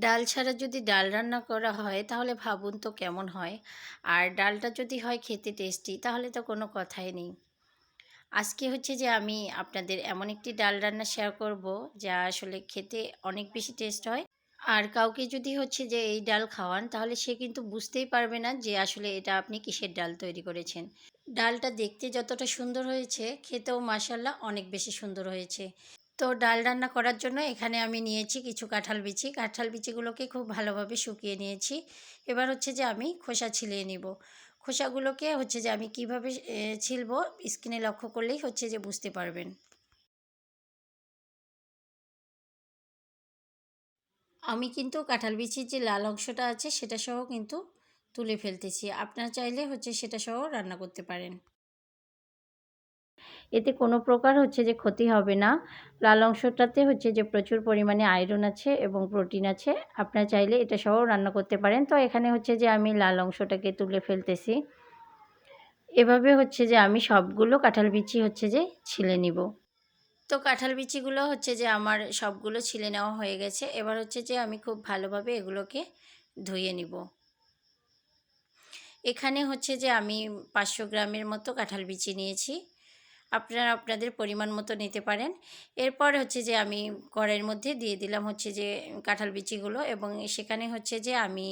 ডাল ছাড়া যদি ডাল রান্না করা হয়, তাহলে ভাবুন তো কেমন হয়। আর ডালটা যদি হয় খেতে টেস্টি, তাহলে তো কোনো কথাই নেই। আজকে হচ্ছে যে আমি আপনাদের এমন একটি ডাল রান্না শেয়ার করব, যা আসলে খেতে অনেক বেশি টেস্ট হয়। আর কাউকে যদি হচ্ছে যে এই ডাল খাওয়ান, তাহলে সে কিন্তু বুঝতেই পারবে না যে আসলে এটা আপনি কিসের ডাল তৈরি করেছেন। ডালটা দেখতে যতটা সুন্দর হয়েছে, খেতেও মাসাল্লাহ অনেক বেশি সুন্দর হয়েছে। তো ডাল রান্না করার জন্য এখানে আমি নিয়েছি কিছু কাঁঠাল বিচি। কাঁঠাল বিচিগুলোকে খুব ভালোভাবে শুকিয়ে নিয়েছি। এবার হচ্ছে যে আমি খোসা ছিলিয়ে নিব। খোসাগুলোকে হচ্ছে যে আমি কীভাবে ছিলবো স্কিনে লক্ষ্য করলেই হচ্ছে যে বুঝতে পারবেন। আমি কিন্তু কাঁঠাল বিচির যে লাল অংশটা আছে সেটা সহ কিন্তু তুলে ফেলতেছি। আপনারা চাইলে হচ্ছে সেটা সহ রান্না করতে পারেন। এতে কোনো প্রকার হচ্ছে যে ক্ষতি হবে না। লাল অংশটাতে হচ্ছে যে প্রচুর পরিমাণে আয়রন আছে এবং প্রোটিন আছে। আপনারা চাইলে এটা সহ রান্না করতে পারেন। তো এখানে হচ্ছে যে আমি লাল অংশটাকে তুলে ফেলতেছি। এভাবে হচ্ছে যে আমি সবগুলো কাঁঠাল বিচি হচ্ছে যে ছিলে নিব। তো কাঁঠাল বিচিগুলো হচ্ছে যে আমার সবগুলো ছিলে নেওয়া হয়ে গেছে। এবার হচ্ছে যে আমি খুব ভালোভাবে এগুলোকে ধুয়ে নিব। এখানে হচ্ছে যে আমি পাঁচশো গ্রামের মতো কাঁঠাল বিচি নিয়েছি। আপনারা আপনাদের পরিমাণ মতো নিতে পারেন। এরপর হচ্ছে যে আমি কড়াইয়ের মধ্যে দিয়ে দিলাম হচ্ছে যে কাঁঠাল বিচিগুলো এবং সেখানে হচ্ছে যে আমি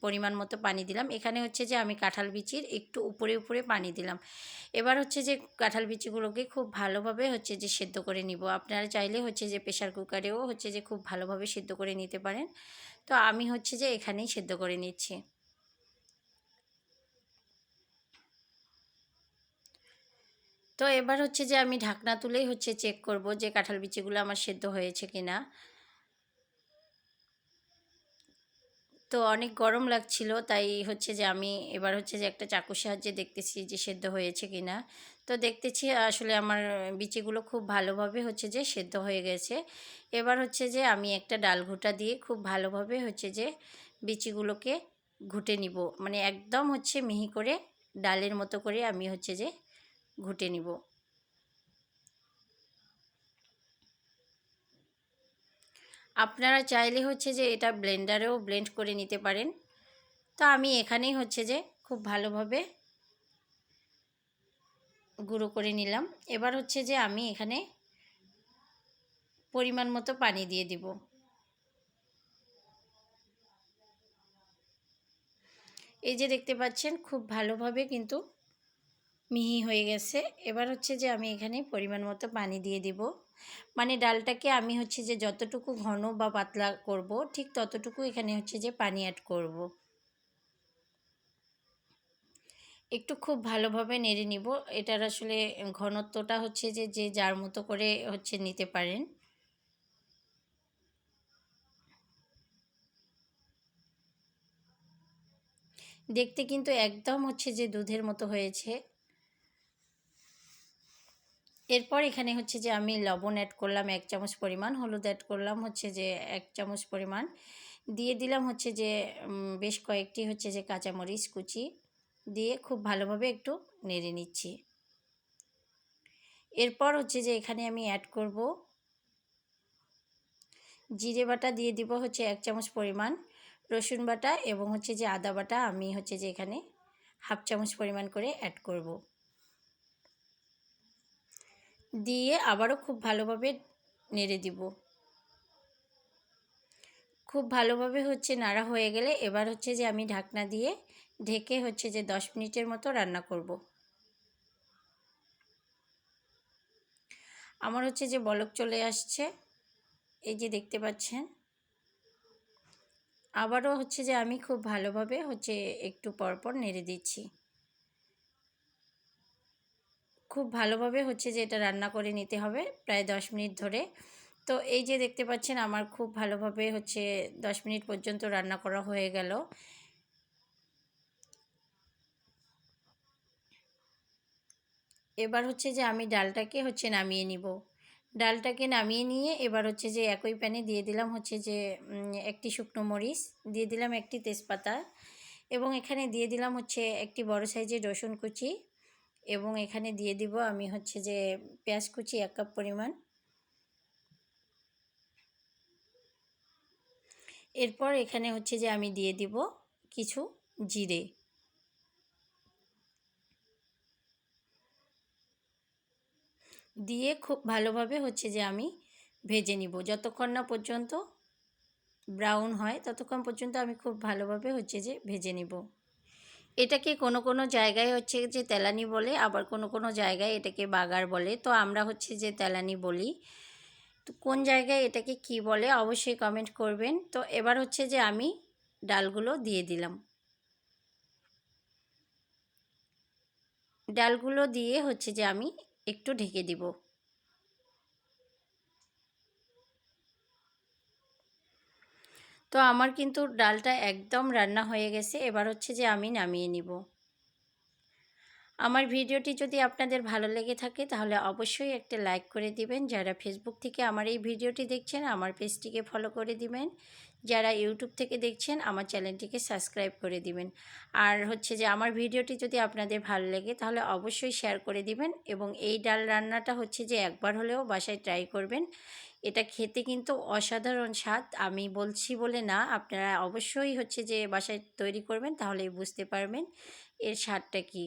পরিমাণ মতো পানি দিলাম। এখানে হচ্ছে যে আমি কাঁঠাল বিচির একটু উপরে উপরে পানি দিলাম। এবার হচ্ছে যে কাঁঠাল বিচিগুলোকে খুব ভালোভাবে হচ্ছে যে সেদ্ধ করে নিব। আপনারা চাইলে হচ্ছে যে প্রেশার কুকারেও হচ্ছে যে খুব ভালোভাবে সেদ্ধ করে নিতে পারেন। তো আমি হচ্ছে যে এখানেই সেদ্ধ করে নিচ্ছি। তো এবার হচ্ছে যে আমি ঢাকনা তুলেই হচ্ছে চেক করব যে কাঁঠাল বিচিগুলো আমার সেদ্ধ হয়েছে কি না তো অনেক গরম লাগছিল, তাই হচ্ছে যে আমি এবার হচ্ছে যে একটা চাকুর সাহায্যে দেখতেছি যে সেদ্ধ হয়েছে কি না তো দেখতেছি আসলে আমার বিচিগুলো খুব ভালোভাবে হচ্ছে যে সেদ্ধ হয়ে গেছে। এবার হচ্ছে যে আমি একটা ডাল ঘুটা দিয়ে খুব ভালোভাবে হচ্ছে যে বিচিগুলোকে ঘুটে নিব। মানে একদম হচ্ছে মিহি করে ডালের মতো করে আমি হচ্ছে যে ঘুটে নিব। আপনারা চাইলে হচ্ছে যে এটা ব্লেন্ডারেও ব্লেন্ড করে নিতে পারেন। তো আমি এখানেই হচ্ছে যে খুব ভালোভাবে গুঁড়ো করে নিলাম। এবার হচ্ছে যে আমি এখানে পরিমাণ মতো পানি দিয়ে দিব। এই যে দেখতে পাচ্ছেন, খুব ভালোভাবে কিন্তু মিহি হয়ে গেছে। এবার হচ্ছে যে আমি এখানে পরিমাণ মতো পানি দিয়ে দিব। মানে ডালটাকে আমি হচ্ছে যে যতটুকু ঘন বা পাতলা করব, ঠিক ততটুকু এখানে হচ্ছে যে পানি অ্যাড করব। একটু খুব ভালোভাবে নেড়ে নিব। এটার আসলে ঘনত্বটা হচ্ছে যে যে যার মতো করে হচ্ছে নিতে পারেন। দেখতে কিন্তু একদম হচ্ছে যে দুধের মতো হয়েছে। এরপর এখানে হচ্ছে যে আমি লবণ অ্যাড করলাম, এক চামচ পরিমাণ, হলুদ অ্যাড করলাম হচ্ছে যে এক চামচ পরিমাণ। দিয়ে দিলাম হচ্ছে যে বেশ কয়েকটি হচ্ছে যে কাঁচামরিচ কুচি দিয়ে খুব ভালোভাবে একটু নেড়ে নিচ্ছি। এরপর হচ্ছে যে এখানে আমি অ্যাড করব জিরে বাটা, দিয়ে দিব হচ্ছে এক চামচ পরিমাণ রসুন বাটা এবং হচ্ছে যে আদা বাটা আমি হচ্ছে যে এখানে হাফ চামচ পরিমাণ করে অ্যাড করব। দিয়ে আবারও খুব ভালোভাবে নেড়ে দিব। খুব ভালোভাবে হচ্ছে নাড়া হয়ে গেলে এবার হচ্ছে যে আমি ঢাকনা দিয়ে ঢেকে হচ্ছে যে দশ মিনিটের মতো রান্না করব। আমার হচ্ছে যে বলক চলে আসছে, এই যে দেখতে পাচ্ছেন। আবারও হচ্ছে যে আমি খুব ভালোভাবে হচ্ছে একটু পরপর নেড়ে দিচ্ছি। খুব ভালোভাবে হচ্ছে যে এটা রান্না করে নিতে হবে প্রায় দশ মিনিট ধরে। তো এই যে দেখতে পাচ্ছেন আমার খুব ভালোভাবে হচ্ছে দশ মিনিট পর্যন্ত রান্না করা হয়ে গেল। এবার হচ্ছে যে আমি ডালটাকে হচ্ছে নামিয়ে নিব। ডালটাকে নামিয়ে নিয়ে এবার হচ্ছে যে একই প্যানে দিয়ে দিলাম হচ্ছে যে একটি শুকনো মরিচ, দিয়ে দিলাম একটি তেজপাতা এবং এখানে দিয়ে দিলাম হচ্ছে একটি বড় সাইজের রসুন কুচি। এবং এখানে দিয়ে দিব আমি হচ্ছে যে পেঁয়াজ কুচি এক কাপ পরিমাণ। এরপর এখানে হচ্ছে যে আমি দিয়ে দিব কিছু জিরে। দিয়ে খুব ভালোভাবে হচ্ছে যে আমি ভেজে নিব। যতক্ষণ না পর্যন্ত ব্রাউন হয়, ততক্ষণ পর্যন্ত আমি খুব ভালোভাবে হচ্ছে যে ভেজে নিব। এটাকে কোনো কোনো জায়গায় হচ্ছে যে তেলানি বলে, আবার কোনো কোনো জায়গায় এটাকে বাগার বলে। তো আমরা হচ্ছে যে তেলানি বলি। তো কোন জায়গায় এটাকে কি বলে অবশ্যই কমেন্ট করবেন। তো এবার হচ্ছে যে আমি ডালগুলো দিয়ে দিলাম। ডালগুলো দিয়ে হচ্ছে যে আমি একটু ঢেকে দিব। তো আমার কিন্তু ডালটা একদম রান্না হয়ে গেছে, এবার হচ্ছে যে আমি নামিয়ে নিব। আমার ভিডিওটি যদি আপনাদের ভালো লেগে থাকে, তাহলে অবশ্যই একটা লাইক করে দিবেন। যারা ফেসবুক থেকে আমার এই ভিডিওটি দেখছেন, আমার পেজটিকে ফলো করে দিবেন। যারা ইউটিউব থেকে দেখছেন, আমার চ্যানেলটিকে সাবস্ক্রাইব করে দিবেন। আর হচ্ছে যে আমার ভিডিওটি যদি আপনাদের ভালো লাগে, তাহলে অবশ্যই শেয়ার করে দিবেন এবং এই ডাল রান্নাটা হচ্ছে যে একবার হলেও বাসায় ট্রাই করবেন। এটা খেতে কিন্তু অসাধারণ স্বাদ। আমি বলছি বলে না, আপনারা অবশ্যই হচ্ছে যে বাসায় তৈরি করবেন, তাহলে বুঝতে পারবেন এর স্বাদটা কী।